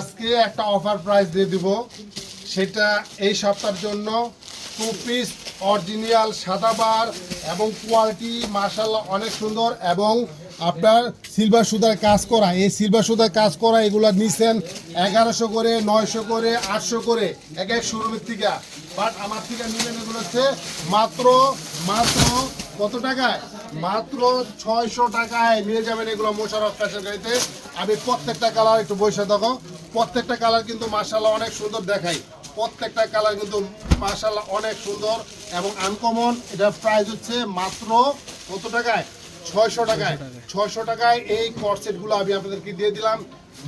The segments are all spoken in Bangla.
আজকে একটা অফার প্রাইস দিয়ে দিব। সেটা এই সপ্তাহের জন্য টু পিস অরিজিনাল সাদাবার এবং কোয়ালিটি মার্শাল্লাহ অনেক সুন্দর এবং আপনার সিলভার সুতার কাজ করা, এই সিলভার সুতার কাজ করা, এগুলো নিছেন এগারোশো করে, নয়শো করে, আটশো করে, এক এক শোরুমের থেকে। বাট আমার থেকে নিলেন এগুলো হচ্ছে মাত্র মাত্র কত টাকায়? মাত্র ছয়শো টাকায় নিয়ে যাবেন এগুলো মোশারফ ফ্যাশন গাড়িতে। আমি প্রত্যেকটা কালার একটু বসে দেখো। প্রত্যেকটা কালার কিন্তু মার্শাল্লাহ অনেক সুন্দর দেখাই। প্রত্যেকটা কালার কিন্তু মার্শাল্লাহ অনেক সুন্দর এবং আনকমন এটার প্রাইস হচ্ছে মাত্র কত টাকায়? ছয়শো টাকায়। ছয়শো টাকায় এই কর্সেটগুলো আমি আপনাদেরকে দিয়ে দিলাম।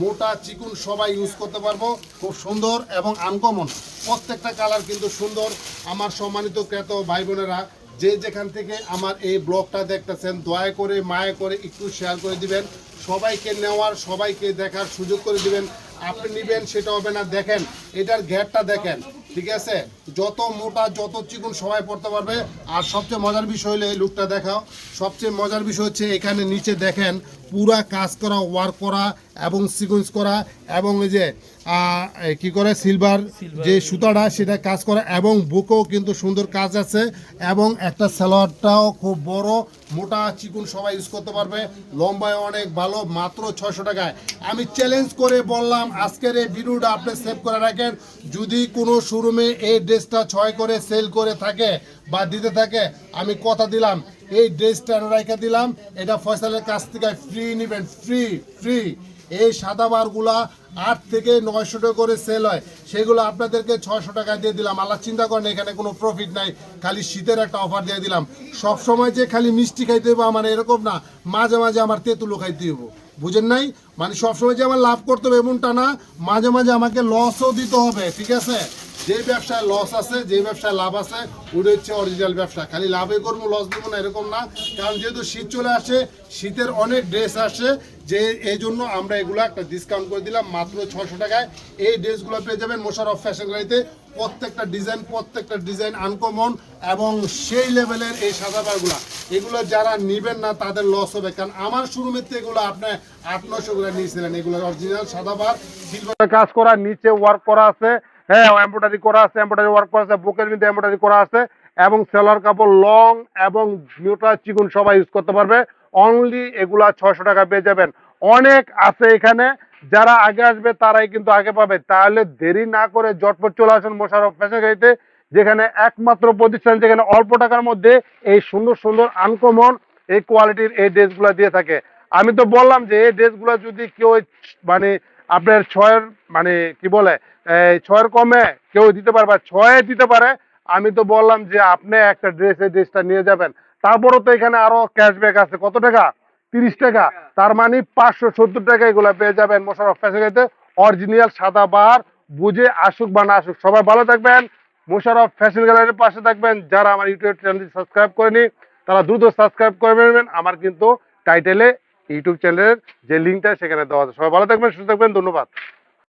মোটা চিকুন সবাই ইউজ করতে পারব। খুব সুন্দর এবং আনকমন প্রত্যেকটা কালার কিন্তু সুন্দর। আমার সম্মানিত ক্রেতা ভাই বোনেরা যে যেখান থেকে আমার এই ব্লগটা দেখতেছেন, দয়া করে, মায়া করে একটু শেয়ার করে দিবেন। সবাইকে নেওয়ার, সবাইকে দেখার সুযোগ করে দিবেন। আপনি নেবেন, সেটা হবে না। দেখেন, এটার ঘ্যাটটা দেখেন, ঠিক আছে? যত মোটা, যত চিকুন সবাই পড়তে পারবে। আর সবচেয়ে মজার বিষয় হলো এই লুকটা দেখাও। সবচেয়ে মজার বিষয় হচ্ছে এখানে নিচে দেখেন পুরা কাজ করা ওয়ার্ক করা এবং সিকুয়েন্স করা এবং এই যে কি করে সিলভার যে সুতাটা সেটা কাজ করা এবং বুকেও কিন্তু সুন্দর কাজ আছে এবং একটা সালোয়ারটাও খুব বড় মোটা চিকুন সবাই ইউজ করতে পারবে। লম্বায় অনেক ভালো মাত্র ছয়শো টাকায়। আমি চ্যালেঞ্জ করে বললাম আজকের এই ভিডিওটা আপনি সেভ করে রাখেন। যদি কোনো শোরুমে এই ড্রেসটা ছয় করে সেল করে থাকে বা দিতে থাকে আমি কথা দিলাম। এই ড্রেসটা রেখে দিলাম। এটা ফয়সালের কাছ থেকে ফ্রি নেবেন ফ্রি ফ্রি এই সাদা বারগুলা আট থেকে নয়শো টাকা করে সেল হয়। সেগুলো আপনাদেরকে ছয়শো টাকা দিয়ে দিলাম। আল্লাহ চিন্তা করেন, এখানে কোনো প্রফিট নাই। খালি শীতের একটা অফার দিয়ে দিলাম। সব সময় যে খালি মিষ্টি খাইতে হবে আমার এরকম না, মাঝে মাঝে আমার তেঁতুলো খাইতে হইব। বুঝেন নাই? মানে সবসময় যে আমার লাভ করতে হবে এমনটা না, মাঝে মাঝে আমাকে লসও দিতে হবে, ঠিক আছে? যে ব্যবসায় লস আছে, যে ব্যবসায় লাভ আছে, ওটা হচ্ছে অরিজিনাল ব্যবসা। খালি লাভে করব লস দেবো না, এরকম না। কারণ যেহেতু শীত চলে আসে, শীতের অনেক ড্রেস আসে, যে এই জন্য আমরা এগুলো একটা ডিসকাউন্ট করে দিলাম মাত্র ছশো টাকায়। এই ড্রেসগুলো পেয়ে যাবেন মোশারফ ফ্যাশন গাড়িতে প্রত্যেকটা ডিজাইন প্রত্যেকটা ডিজাইন আনকমন এবং সেই লেভেলের এই সাদাবারগুলো এগুলো যারা নিবেন না, তাদের লস হবে। কারণ আমার শোরুমের থেকে এগুলো আপনি আট নশো নিয়েছিলেন। এগুলো অরিজিনাল সাদাবার সিলভার কাজ করা নিচে ওয়ার্ক করা আছে। হ্যাঁ এমব্রয়ডারি করা আছে এমব্রয়ডারি ওয়ার্ক করা আছে, বুকের মধ্যে এমব্রয়ডারি করা আছে এবং সেলার কাপড় লং এবং নিউট্রাল চিকুন সবাই ইউজ করতে পারবে। অনলি এগুলা ছয়শো টাকা পেয়ে যাবেন। অনেক আছে এখানে, যারা আগে আসবে তারাই কিন্তু আগে পাবে। তাহলে দেরি না করে জটপট চলে আসুন মোশারফ ফ্যাশন গাড়িতে যেখানে একমাত্র প্রতিষ্ঠান, যেখানে অল্প টাকার মধ্যে এই সুন্দর সুন্দর আনকমন এই কোয়ালিটির এই ড্রেসগুলো দিয়ে থাকে। আমি তো বললাম যে এই ড্রেসগুলো যদি কেউ মানে আপনার ছয়ের মানে কি বলে ছয়ের কমে কেউ দিতে পারে বা ছয়ে দিতে পারে। আমি তো বললাম যে আপনি একটা ড্রেস এই ড্রেসটা নিয়ে যাবেন। তারপরও তো এখানে আরও ক্যাশব্যাক আছে। কত টাকা? তিরিশ টাকা। তার মানে পাঁচশো সত্তর টাকা এগুলো পেয়ে যাবেন মোশারফ ফ্যাশনেতে অরিজিনাল সাদা বার, বুঝে আসুক বা না আসুক, সবাই ভালো থাকবেন। মোশারফ ফ্যাশন গ্যালারির পাশে থাকবেন। যারা আমার ইউটিউব চ্যানেলটি সাবস্ক্রাইব করেনি, তারা দ্রুত সাবস্ক্রাইব করে নেবেন। আমার কিন্তু টাইটেলে ইউটিউব চ্যানেলের যে লিঙ্কটা সেখানে দেওয়া আছে। সবাই ভালো থাকবেন সুস্থ থাকবেন ধন্যবাদ।